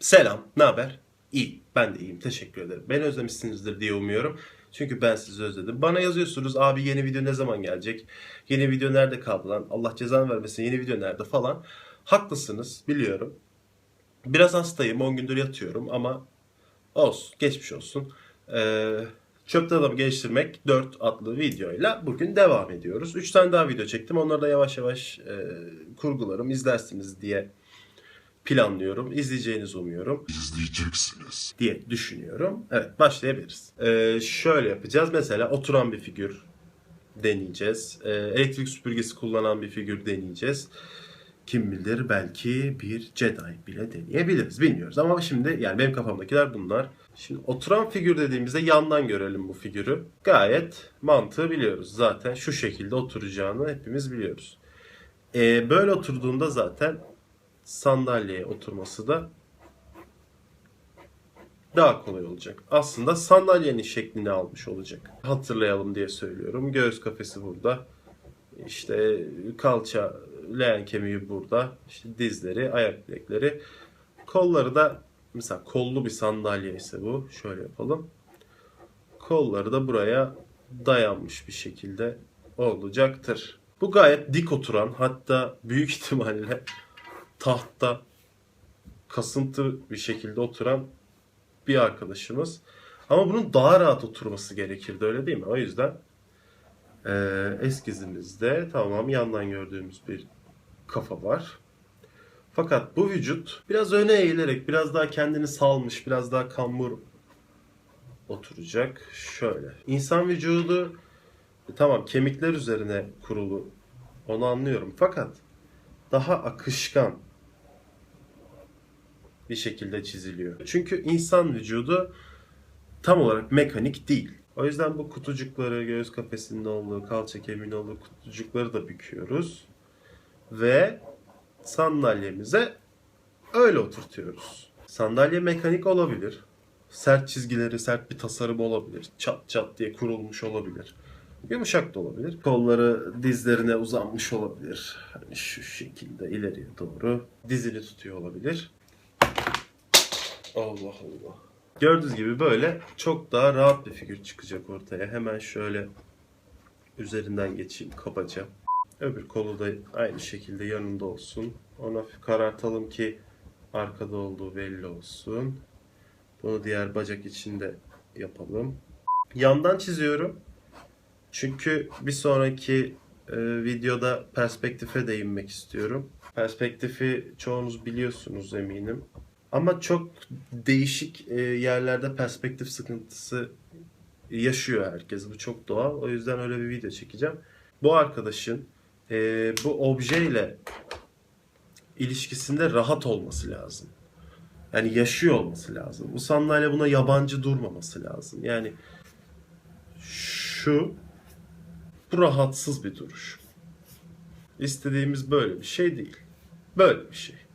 Selam, ne haber? İyi, ben de iyiyim, teşekkür ederim. Beni özlemişsinizdir diye umuyorum. Çünkü ben sizi özledim. Bana yazıyorsunuz, abi yeni video ne zaman gelecek? Yeni video nerede kaldı lan? Allah cezanı vermesin, yeni video nerede falan. Haklısınız, biliyorum. Biraz hastayım, 10 gündür yatıyorum ama olsun, geçmiş olsun. Ee, Çöpte Adamı Geliştirmek 4 adlı videoyla bugün devam ediyoruz. 3 tane daha video çektim. Onları da yavaş yavaş e, kurgularım, izlersiniz diye planlıyorum. İzleyeceğinizi umuyorum izleyeceksiniz. diye düşünüyorum. Evet başlayabiliriz. Ee, şöyle yapacağız. Mesela oturan bir figür deneyeceğiz. Ee, elektrik süpürgesi kullanan bir figür deneyeceğiz. Kim bilir belki bir Jedi bile deneyebiliriz. Bilmiyoruz ama şimdi yani benim kafamdakiler bunlar. Şimdi oturan figür dediğimizde yandan görelim bu figürü. Gayet mantığı biliyoruz. Zaten şu şekilde oturacağını hepimiz biliyoruz. Ee, böyle oturduğunda zaten sandalyeye oturması da daha kolay olacak. Aslında sandalyenin şeklini almış olacak. Hatırlayalım diye söylüyorum. Göğüs kafesi burada. İşte kalça, leğen kemiği burada. İşte dizleri, ayak bilekleri. Kolları da mesela kollu bir sandalye ise bu. Şöyle yapalım. Kolları da buraya dayanmış bir şekilde olacaktır. Bu gayet dik oturan hatta büyük ihtimalle tahtta kasıntı bir şekilde oturan bir arkadaşımız. Ama bunun daha rahat oturması gerekirdi öyle değil mi? O yüzden eee eskizimizde tamam yandan gördüğümüz bir kafa var. Fakat bu vücut biraz öne eğilerek biraz daha kendini salmış, biraz daha kambur oturacak. Şöyle. İnsan vücudu e, tamam kemikler üzerine kurulu. Onu anlıyorum. Fakat daha akışkan bir şekilde çiziliyor. Çünkü insan vücudu tam olarak mekanik değil. O yüzden bu kutucukları, göğüs kafesinin olduğu, kalça kemiğinin olduğu kutucukları da büküyoruz. Ve sandalyemize öyle oturtuyoruz. Sandalye mekanik olabilir. Sert çizgileri, sert bir tasarım olabilir. Çat çat diye kurulmuş olabilir. Yumuşak da olabilir. Kolları dizlerine uzanmış olabilir. Hani şu şekilde ileriye doğru dizini tutuyor olabilir. Allah Allah. Gördüğünüz gibi böyle çok daha rahat bir figür çıkacak ortaya. Hemen şöyle üzerinden geçeyim kabaca. Öbür kolu da aynı şekilde yanında olsun. Hafif karartalım ki arkada olduğu belli olsun. Bunu diğer bacak içinde yapalım. Yandan çiziyorum. Çünkü bir sonraki e, videoda perspektife değinmek istiyorum. Perspektifi çoğunuz biliyorsunuz eminim. Ama çok değişik e, yerlerde perspektif sıkıntısı yaşıyor herkes. Bu çok doğal. O yüzden öyle bir video çekeceğim. Bu arkadaşın e, bu objeyle ilişkisinde rahat olması lazım. Yani yaşıyor olması lazım. Bu sandalye buna yabancı durmaması lazım. Yani şu bu rahatsız bir duruş. İstediğimiz böyle bir şey değil. Böyle bir şey.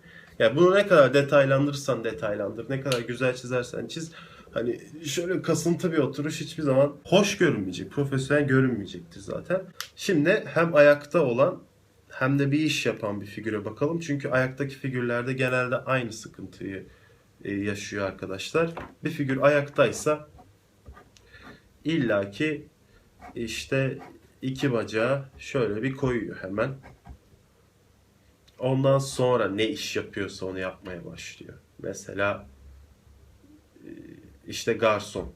Yani bunu ne kadar detaylandırırsan detaylandır, ne kadar güzel çizersen çiz. Hani şöyle kasıntı bir oturuş hiçbir zaman hoş görünmeyecek, profesyonel görünmeyecektir zaten. Şimdi hem ayakta olan hem de bir iş yapan bir figüre bakalım. Çünkü ayaktaki figürlerde genelde aynı sıkıntıyı e, yaşıyor arkadaşlar. Bir figür ayaktaysa illaki işte iki bacağı şöyle bir koyuyor hemen. Ondan sonra ne iş yapıyorsa onu yapmaya başlıyor. Mesela e, işte garson.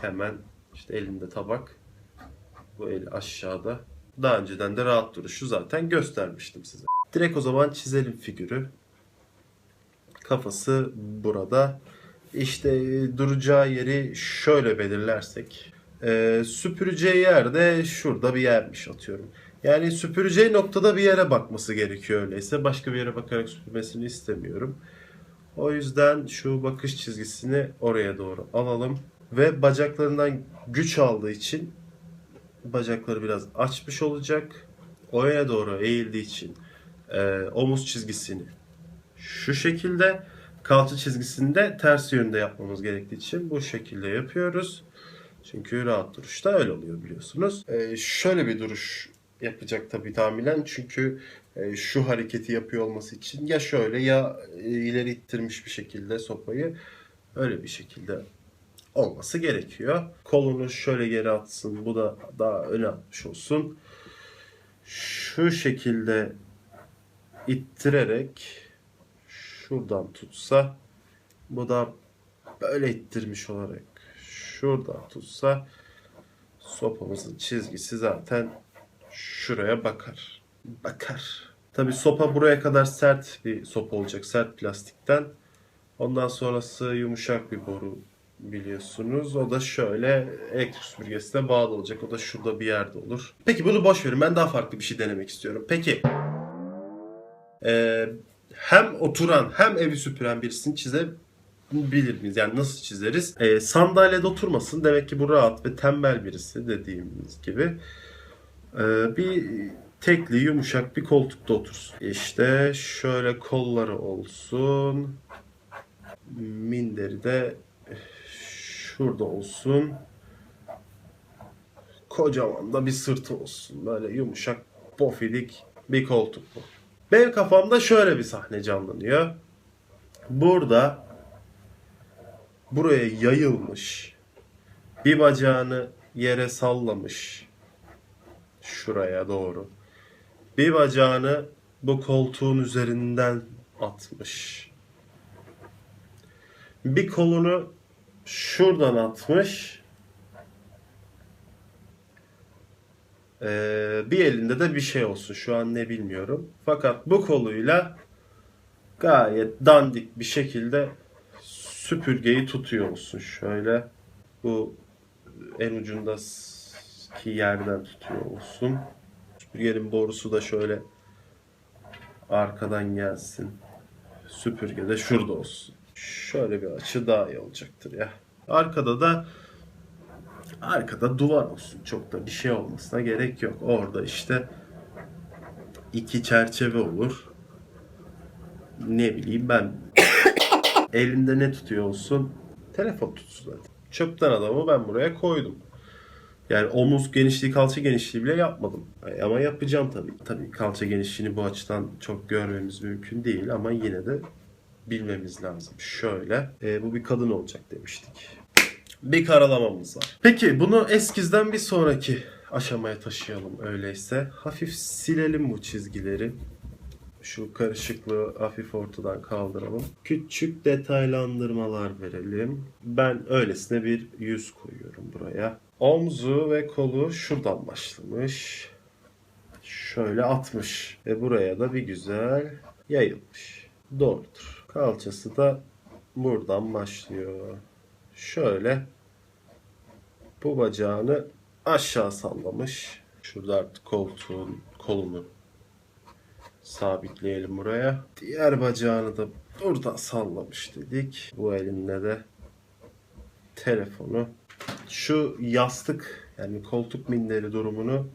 Hemen işte elinde tabak. Bu el aşağıda. Daha önceden de rahat duruşu zaten göstermiştim size. Direkt o zaman çizelim figürü. Kafası burada. İşte e, duracağı yeri şöyle belirlersek. E, süpüreceği yer de şurada bir yermiş atıyorum. Yani süpüreceği noktada bir yere bakması gerekiyor öyleyse. Başka bir yere bakarak süpürmesini istemiyorum. O yüzden şu bakış çizgisini oraya doğru alalım. Ve bacaklarından güç aldığı için bacakları biraz açmış olacak. O doğru eğildiği için e, omuz çizgisini şu şekilde kalça çizgisini de ters yönde yapmamız gerektiği için bu şekilde yapıyoruz. Çünkü rahat duruşta öyle oluyor biliyorsunuz. E, şöyle bir duruş yapacak tabii tahminen çünkü e, şu hareketi yapıyor olması için ya şöyle ya e, ileri ittirmiş bir şekilde sopayı öyle bir şekilde olması gerekiyor. Kolunu şöyle geri atsın. Bu da daha öne atmış olsun. Şu şekilde ittirerek şuradan tutsa bu da böyle ittirmiş olarak şuradan tutsa sopamızın çizgisi zaten şuraya bakar. Bakar. Tabi sopa buraya kadar sert bir sopa olacak. Sert plastikten. Ondan sonrası yumuşak bir boru biliyorsunuz. O da şöyle elektrik süpürgesine bağlı olacak. O da şurada bir yerde olur. Peki bunu boş verin. Ben daha farklı bir şey denemek istiyorum. Peki ee, hem oturan hem evi süpüren birisini çizebilir miyiz? Yani nasıl çizeriz? Ee, sandalyede oturmasın. Demek ki bu rahat ve tembel birisi dediğimiz gibi. Ee, bir tekli yumuşak bir koltukta otursun. İşte şöyle kolları olsun. Minderi de şurada olsun. Kocaman da bir sırtı olsun. Böyle yumuşak, pofidik bir koltuk bu. Benim kafamda şöyle bir sahne canlanıyor. Burada buraya yayılmış. Bir bacağını yere sallamış. Şuraya doğru. Bir bacağını bu koltuğun üzerinden atmış. Bir kolunu şuradan atmış. Ee, bir elinde de bir şey olsun. Şu an ne bilmiyorum. Fakat bu koluyla gayet dandik bir şekilde süpürgeyi tutuyor olsun. Şöyle bu en ucundaki yerden tutuyor olsun. Süpürgenin borusu da şöyle arkadan gelsin. Süpürge de şurada olsun. Şöyle bir açı daha iyi olacaktır ya. Arkada da arkada duvar olsun. Çok da bir şey olmasına gerek yok. Orada işte iki çerçeve olur. Ne bileyim ben elinde ne tutuyor olsun? Telefon tutsun zaten. Çöpten adamı ben buraya koydum. Yani omuz genişliği, kalça genişliği bile yapmadım. Ama yapacağım tabii. Tabii kalça genişliğini bu açıdan çok görmemiz mümkün değil ama yine de bilmemiz lazım. Şöyle, e, bu bir kadın olacak demiştik. Bir karalamamız var. Peki bunu eskizden bir sonraki aşamaya taşıyalım öyleyse. Hafif silelim bu çizgileri. Şu karışıklığı hafif ortadan kaldıralım. Küçük detaylandırmalar verelim. Ben öylesine bir yüz koyuyorum buraya. Omzu ve kolu şuradan başlamış. Şöyle atmış. Ve buraya da bir güzel yayılmış. Doğrudur. Kalçası da buradan başlıyor. Şöyle bu bacağını aşağı sallamış. Şurada artık koltuğun kolunu sabitleyelim buraya. Diğer bacağını da buradan sallamış dedik. Bu elinde de telefonu. Şu yastık yani koltuk minderi durumunu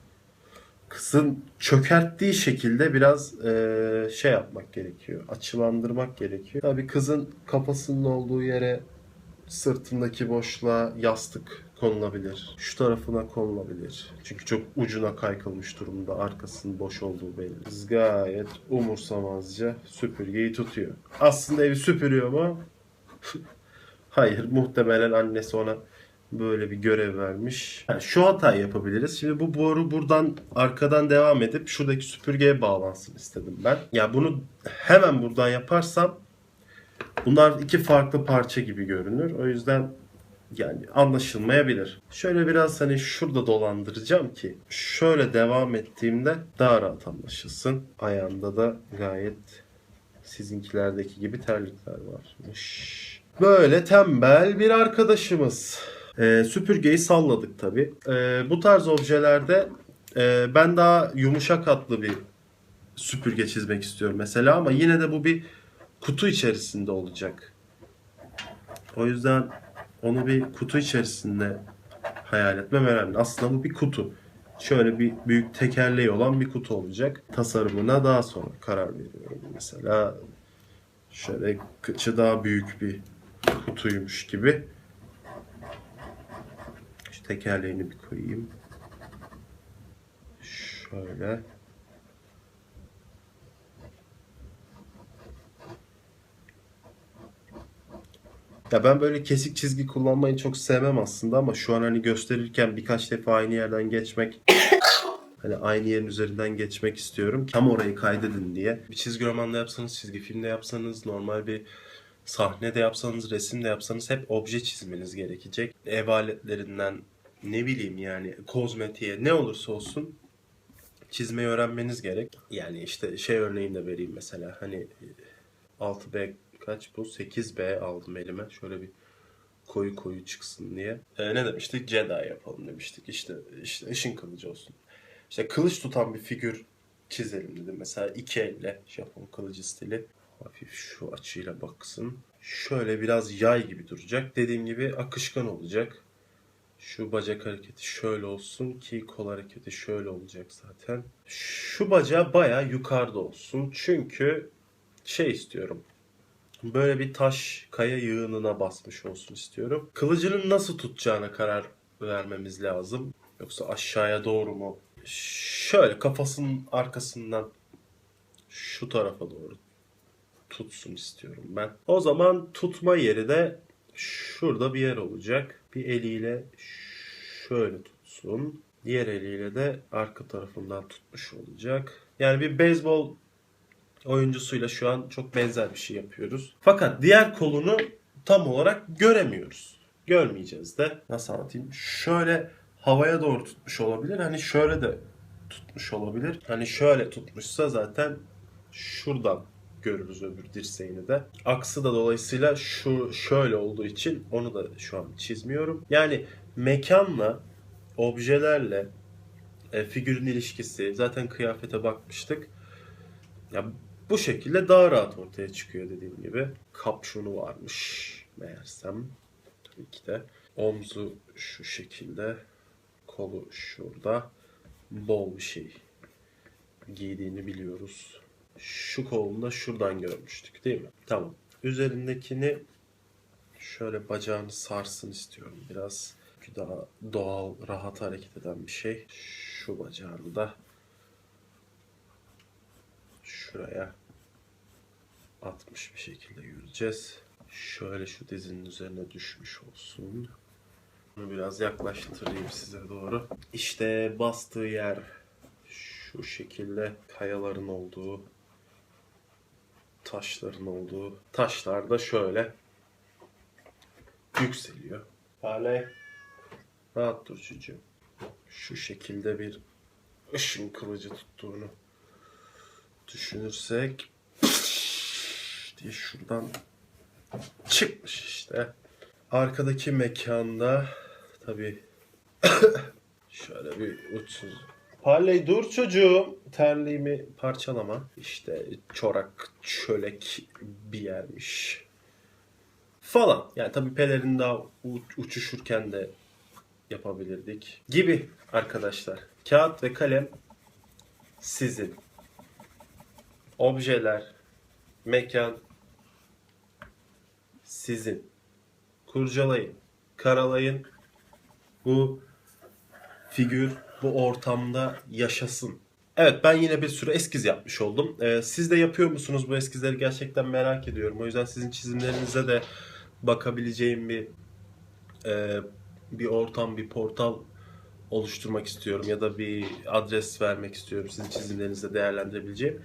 kızın çökerttiği şekilde biraz eee, şey yapmak gerekiyor. Açılandırmak gerekiyor. Tabii kızın kafasının olduğu yere sırtındaki boşluğa yastık konulabilir. Şu tarafına konulabilir. Çünkü çok ucuna kaykılmış durumda. Arkasının boş olduğu belli. Kız gayet umursamazca süpürgeyi tutuyor. Aslında evi süpürüyor mu? Hayır. Muhtemelen annesi ona böyle bir görev vermiş. Yani şu hatayı yapabiliriz. Şimdi bu boru buradan arkadan devam edip şuradaki süpürgeye bağlansın istedim ben. Ya bunu hemen buradan yaparsam bunlar iki farklı parça gibi görünür. O yüzden yani anlaşılmayabilir. Şöyle biraz hani şurada dolandıracağım ki şöyle devam ettiğimde daha rahat anlaşılsın. Ayağında da gayet sizinkilerdeki gibi terlikler varmış. Böyle tembel bir arkadaşımız. Ee, süpürgeyi salladık tabi. bu tarz objelerde e, ben daha yumuşak hatlı bir süpürge çizmek istiyorum mesela ama yine de bu bir kutu içerisinde olacak. O yüzden onu bir kutu içerisinde hayal etmem önemli. Aslında bu bir kutu. Şöyle bir büyük tekerleği olan bir kutu olacak. Tasarımına daha sonra karar veriyorum. Mesela şöyle kıçı daha büyük bir kutuymuş gibi tekerleğini bir koyayım. Şöyle. Ya ben böyle kesik çizgi kullanmayı çok sevmem aslında ama şu an hani gösterirken birkaç defa aynı yerden geçmek hani aynı yerin üzerinden geçmek istiyorum. Tam orayı kaydedin diye. Bir çizgi romanla yapsanız, çizgi filmde yapsanız, normal bir sahne de yapsanız, resim de yapsanız hep obje çizmeniz gerekecek. Ev aletlerinden ne bileyim yani kozmetiğe ne olursa olsun çizmeyi öğrenmeniz gerek. Yani işte şey örneğini de vereyim mesela. Hani 6B kaç bu? 8B aldım elime. Şöyle bir koyu koyu çıksın diye. Ee, ne demiştik? Jedi yapalım demiştik. İşte işte ışın kılıcı olsun. İşte kılıç tutan bir figür çizelim dedim. Mesela iki elle Japon kılıcı stili. Hafif şu açıyla baksın. Şöyle biraz yay gibi duracak. Dediğim gibi akışkan olacak. Şu bacak hareketi şöyle olsun ki kol hareketi şöyle olacak zaten. Şu bacağı baya yukarıda olsun. Çünkü şey istiyorum. Böyle bir taş kaya yığınına basmış olsun istiyorum. Kılıcının nasıl tutacağına karar vermemiz lazım. Yoksa aşağıya doğru mu? Şöyle kafasının arkasından şu tarafa doğru tutsun istiyorum ben. O zaman tutma yeri de şurada bir yer olacak. Bir eliyle şöyle tutsun. Diğer eliyle de arka tarafından tutmuş olacak. Yani bir beyzbol oyuncusuyla şu an çok benzer bir şey yapıyoruz. Fakat diğer kolunu tam olarak göremiyoruz. Görmeyeceğiz de. Nasıl anlatayım? Şöyle havaya doğru tutmuş olabilir. Hani şöyle de tutmuş olabilir. Hani şöyle tutmuşsa zaten şuradan görürüz öbür dirseğini de. Aksı da dolayısıyla şu şöyle olduğu için onu da şu an çizmiyorum. Yani mekanla, objelerle e, figürün ilişkisi zaten kıyafete bakmıştık. Ya bu şekilde daha rahat ortaya çıkıyor dediğim gibi. Kapşonu varmış meğersem. Tabii ki de. Omzu şu şekilde. Kolu şurada. Bol bir şey giydiğini biliyoruz. Şu kolunda şuradan görmüştük değil mi? Tamam. Üzerindekini şöyle bacağını sarsın istiyorum biraz. Çünkü daha doğal, rahat hareket eden bir şey. Şu bacağını da şuraya atmış bir şekilde yürüyeceğiz. Şöyle şu dizinin üzerine düşmüş olsun. Bunu biraz yaklaştırayım size doğru. İşte bastığı yer şu şekilde kayaların olduğu, taşların olduğu. Taşlar da şöyle yükseliyor. Hale rahat dur çocuğum. Şu şekilde bir ışın kılıcı tuttuğunu düşünürsek diye şuradan çıkmış işte. Arkadaki mekanda tabi şöyle bir uçsuz. Parley dur çocuğum. Terliğimi parçalama. İşte çorak çölek bir yermiş. Falan. Yani tabi pelerin daha uçuşurken de yapabilirdik. Gibi arkadaşlar. Kağıt ve kalem sizin. Objeler, mekan sizin. Kurcalayın, karalayın. Bu figür bu ortamda yaşasın. Evet ben yine bir sürü eskiz yapmış oldum. Ee, siz de yapıyor musunuz bu eskizleri gerçekten merak ediyorum. O yüzden sizin çizimlerinize de bakabileceğim bir e, bir ortam, bir portal oluşturmak istiyorum ya da bir adres vermek istiyorum sizin çizimlerinizde değerlendirebileceğim.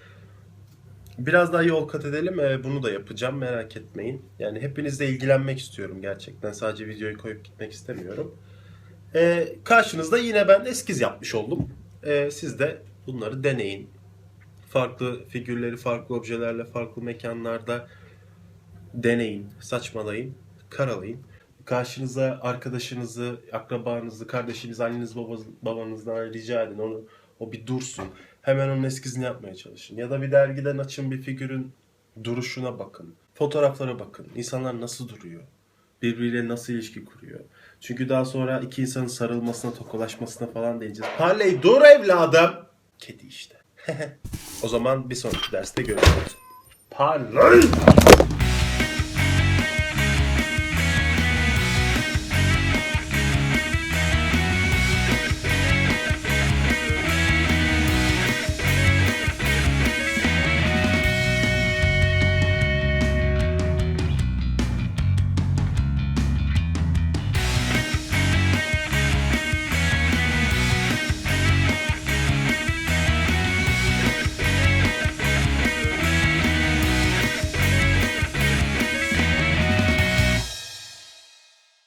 Biraz daha yol kat edelim. Ee, bunu da yapacağım. Merak etmeyin. Yani hepinizle ilgilenmek istiyorum gerçekten. Sadece videoyu koyup gitmek istemiyorum. Ee, karşınızda yine ben eskiz yapmış oldum. Ee, siz de bunları deneyin. Farklı figürleri, farklı objelerle, farklı mekanlarda deneyin, saçmalayın, karalayın. Karşınıza arkadaşınızı, akrabanızı, kardeşinizi, anneniz, babanız, babanızdan rica edin. Onu o bir dursun. Hemen onun eskizini yapmaya çalışın. Ya da bir dergiden açın bir figürün duruşuna bakın. Fotoğraflara bakın. İnsanlar nasıl duruyor? Birbiriyle nasıl ilişki kuruyor? Çünkü daha sonra iki insanın sarılmasına, tokalaşmasına falan değeceğiz. Harley dur evladım. Kedi işte. o zaman bir sonraki derste görüşürüz. Harley!